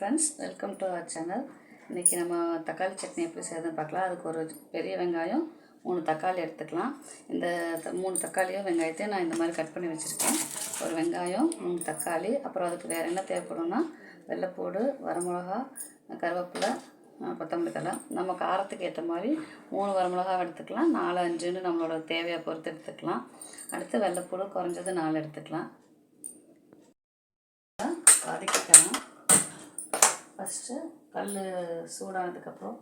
Friends welcome to our channel இன்றைக்கி நம்ம தக்காளி சட்னி எப்படி செய்யறதுன்னு பார்க்கலாம். அதுக்கு ஒரு பெரிய வெங்காயம் மூணு தக்காளி எடுத்துக்கலாம். இந்த த- மூணு தக்காளியும் வெங்காயத்தையும் நான் இந்த மாதிரி கட் பண்ணி வச்சுருக்கேன். ஒரு வெங்காயம் மூணு தக்காளி அப்புறம் அதுக்கு வேறு என்ன தேவைப்படும்னா வெள்ளைப்பூடு வரமிளகா கருவேப்பிலை கொத்தமல்லி தழை. நம்ம காரத்துக்கு ஏற்ற மாதிரி மூணு வரமிளகா எடுத்துக்கலாம். நாலு அஞ்சுன்னு நம்மளோட தேவையை பொறுத்து எடுத்துக்கலாம். அடுத்து வெள்ளைப்பூடு குறைஞ்சது நாலு எடுத்துக்கலாம். வதக்கிக்கலாம் ஃபஸ்ட்டு கல் சூடானதுக்கப்புறம்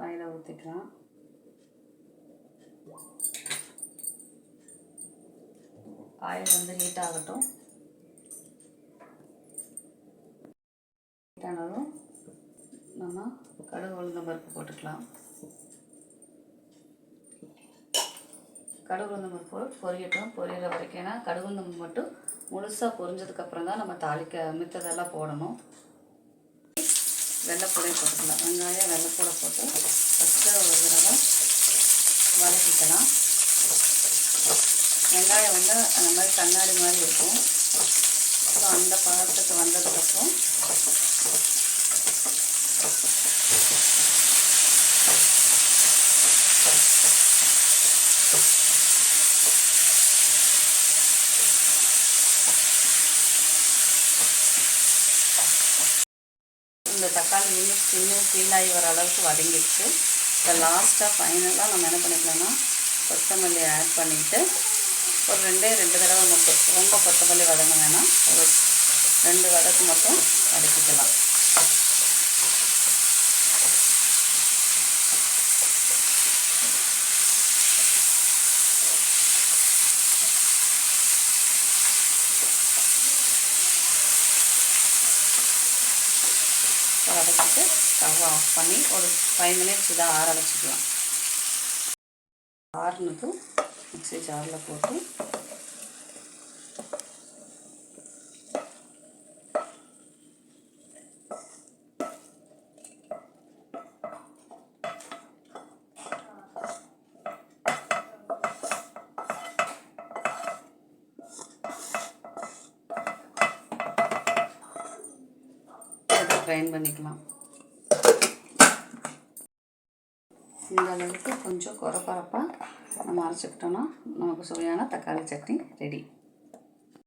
ஆயிலை ஊற்றிக்கலாம் ஆயில் வந்து ஹீட் ஆகட்டும். ஹீட் ஆனதும் நம்ம கடுகு உளுந்தம் பருப்பு போட்டுக்கலாம். கடுகு உளுந்தம் பருப்பு பொரியட்டும். பொரியிற வரைக்கும் ஏன்னா கடுகு உளுந்தம் மட்டும் முழுசாக பொரிஞ்சதுக்கப்புறம் தான் நம்ம தாளிக்க மித்ததெல்லாம் போடணும். வெள்ளைப்பூடை போட்டுக்கலாம். வெங்காயம் வெள்ளைப்பூடை போட்டு ஃபஸ்ட்டு ஒரு தடவை வதக்கிக்கலாம். வெங்காயம் வந்து அந்த மாதிரி கண்ணாடி மாதிரி இருக்கும். ஸோ அந்த பழத்துக்கு வந்ததுக்கப்புறம் இந்த தக்காளி இன்னும் சின்ன ஃபீல் ஆகி வர அளவுக்கு வதங்கிடுச்சு. இப்போ லாஸ்ட்டாக ஃபைனலாக நம்ம என்ன பண்ணிக்கலாம்னா கொத்தமல்லி ஆட் பண்ணிவிட்டு ஒரு ரெண்டே ரெண்டு தடவை மட்டும் ரொம்ப கொத்தமல்லி வதங்க வேணாம். ஒரு ரெண்டு வதக்கு மட்டும் வதக்கிக்கலாம். வதக்கிட்டு ஸ்டவ் ஆஃப் பண்ணி ஒரு ஃபைவ் மினிட்ஸ் இதை ஆற வச்சுக்கலாம். ஆறுனதும் மிக்ஸி ஜாரில் போட்டு கிரைண்ட் பண்ணிக்கலாம் இந்த அளவுக்கு கொஞ்சம் குறப்பரப்பாக நம்ம அரைச்சிக்கிட்டோன்னா நமக்கு சுவையான தக்காளி சட்னி ரெடி